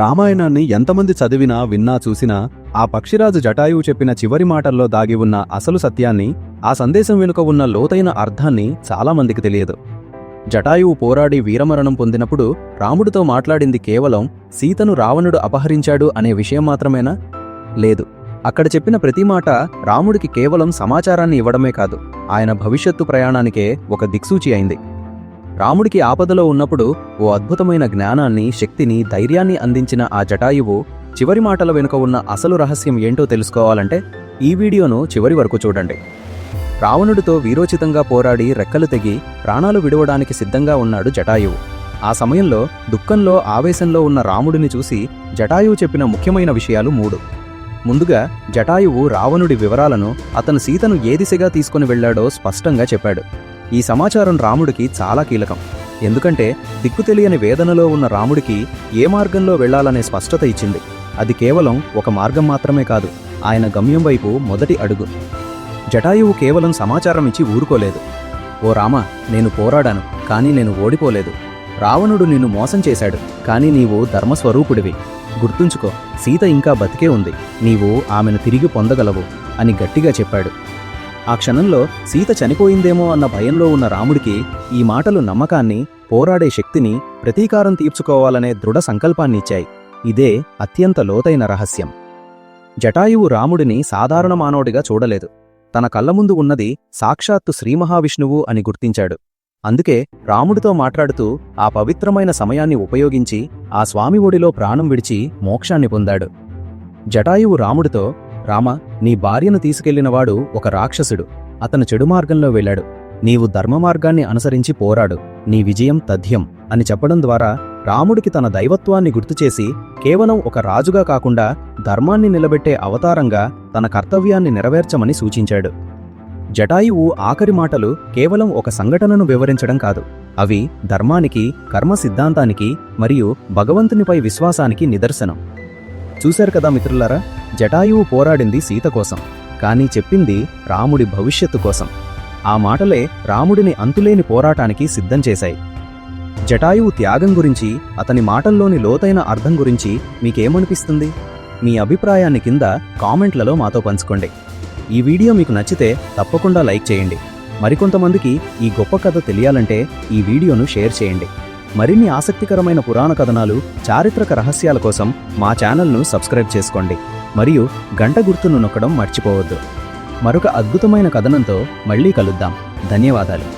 రామాయణాన్ని ఎంతమంది చదివినా విన్నా చూసినా ఆ పక్షిరాజు జటాయువు చెప్పిన చివరి మాటల్లో దాగి ఉన్న అసలు సత్యాన్ని ఆ సందేశం వెనుక ఉన్న లోతైన అర్థాన్ని చాలామందికి తెలియదు. జటాయువు పోరాడి వీరమరణం పొందినప్పుడు రాముడితో మాట్లాడింది కేవలం సీతను రావణుడు అపహరించాడు అనే విషయం మాత్రమేనా? లేదు. అక్కడ చెప్పిన ప్రతి మాట రాముడికి కేవలం సమాచారాన్ని ఇవ్వడమే కాదు ఆయన భవిష్యత్తు ప్రయాణానికే ఒక దిక్సూచి అయింది. రాముడికి ఆపదలో ఉన్నప్పుడు ఓ అద్భుతమైన జ్ఞానాన్ని శక్తిని ధైర్యాన్ని అందించిన ఆ జటాయువు చివరి మాటల వెనుక ఉన్న అసలు రహస్యం ఏంటో తెలుసుకోవాలంటే ఈ వీడియోను చివరి వరకు చూడండి. రావణుడితో వీరోచితంగా పోరాడి రెక్కలు తెగి ప్రాణాలు విడవడానికి సిద్ధంగా ఉన్నాడు జటాయువు. ఆ సమయంలో దుఃఖంలో ఆవేశంలో ఉన్న రాముడిని చూసి జటాయువు చెప్పిన ముఖ్యమైన విషయాలు మూడు. ముందుగా జటాయువు రావణుడి వివరాలను అతను సీతను ఏ దిశగా తీసుకుని వెళ్ళాడో స్పష్టంగా చెప్పాడు. ఈ సమాచారం రాముడికి చాలా కీలకం. ఎందుకంటే దిక్కు తెలియని వేదనలో ఉన్న రాముడికి ఏ మార్గంలో వెళ్ళాలనే స్పష్టత ఇచ్చింది. అది కేవలం ఒక మార్గం మాత్రమే కాదు ఆయన గమ్యం వైపు మొదటి అడుగు. జటాయువు కేవలం సమాచారం ఇచ్చి ఊరుకోలేదు. ఓ రామ నేను పోరాడాను కానీ నేను ఓడిపోలేదు. రావణుడు నిన్ను మోసం చేశాడు కానీ నీవు ధర్మస్వరూపుడివి. గుర్తుంచుకో సీత ఇంకా బతికే ఉంది. నీవు ఆమెను తిరిగి పొందగలవు అని గట్టిగా చెప్పాడు. ఆ క్షణంలో సీత చనిపోయిందేమో అన్న భయంలో ఉన్న రాముడికి ఈ మాటలు నమ్మకాన్ని పోరాడే శక్తిని ప్రతీకారం తీర్చుకోవాలనే దృఢ సంకల్పాన్నిచ్చాయి. ఇదే అత్యంత లోతైన రహస్యం. జటాయువు రాముడిని సాధారణ మానవుడిగా చూడలేదు. తన కళ్ళ ముందు ఉన్నది సాక్షాత్తు శ్రీమహావిష్ణువు అని గుర్తించాడు. అందుకే రాముడితో మాట్లాడుతూ ఆ పవిత్రమైన సమయాన్ని ఉపయోగించి ఆ స్వామి ఒడిలో ప్రాణం విడిచి మోక్షాన్ని పొందాడు. జటాయువు రాముడితో రామ నీ భార్యను తీసుకెళ్ళినవాడు ఒక రాక్షసుడు. అతను చెడు మార్గంలో వెళ్ళాడు. నీవు ధర్మ మార్గాన్ని అనుసరించి పోరాడు. నీ విజయం తథ్యం అని చెప్పడం ద్వారా రాముడికి తన దైవత్వాన్ని గుర్తుచేసి కేవలం ఒక రాజుగా కాకుండా ధర్మాన్ని నిలబెట్టే అవతారంగా తన కర్తవ్యాన్ని నెరవేర్చమని సూచించాడు. జటాయువు ఆఖరి మాటలు కేవలం ఒక సంఘటనను వివరించడం కాదు. అవి ధర్మానికి కర్మ సిద్ధాంతానికి మరియు భగవంతునిపై విశ్వాసానికి నిదర్శనం. చూశారు కదా మిత్రులారా? జటాయువు పోరాడింది సీత కోసం కానీ చెప్పింది రాముడి భవిష్యత్తు కోసం. ఆ మాటలే రాముడిని అంతులేని పోరాటానికి సిద్ధం చేశాయి. జటాయువు త్యాగం గురించి అతని మాటల్లోని లోతైన అర్థం గురించి మీకేమనిపిస్తుంది? మీ అభిప్రాయాన్ని కింద కామెంట్లలో మాతో పంచుకోండి. ఈ వీడియో మీకు నచ్చితే తప్పకుండా లైక్ చేయండి. మరికొంతమందికి ఈ గొప్ప కథ తెలియాలంటే ఈ వీడియోను షేర్ చేయండి. మరిన్ని ఆసక్తికరమైన పురాణ కథనాలు చారిత్రక రహస్యాల కోసం మా ఛానల్ను సబ్స్క్రైబ్ చేసుకోండి. మరియు గంట గుర్తును నొక్కడం మర్చిపోవద్దు. మరొక అద్భుతమైన కథనంతో మళ్ళీ కలుద్దాం. ధన్యవాదాలు.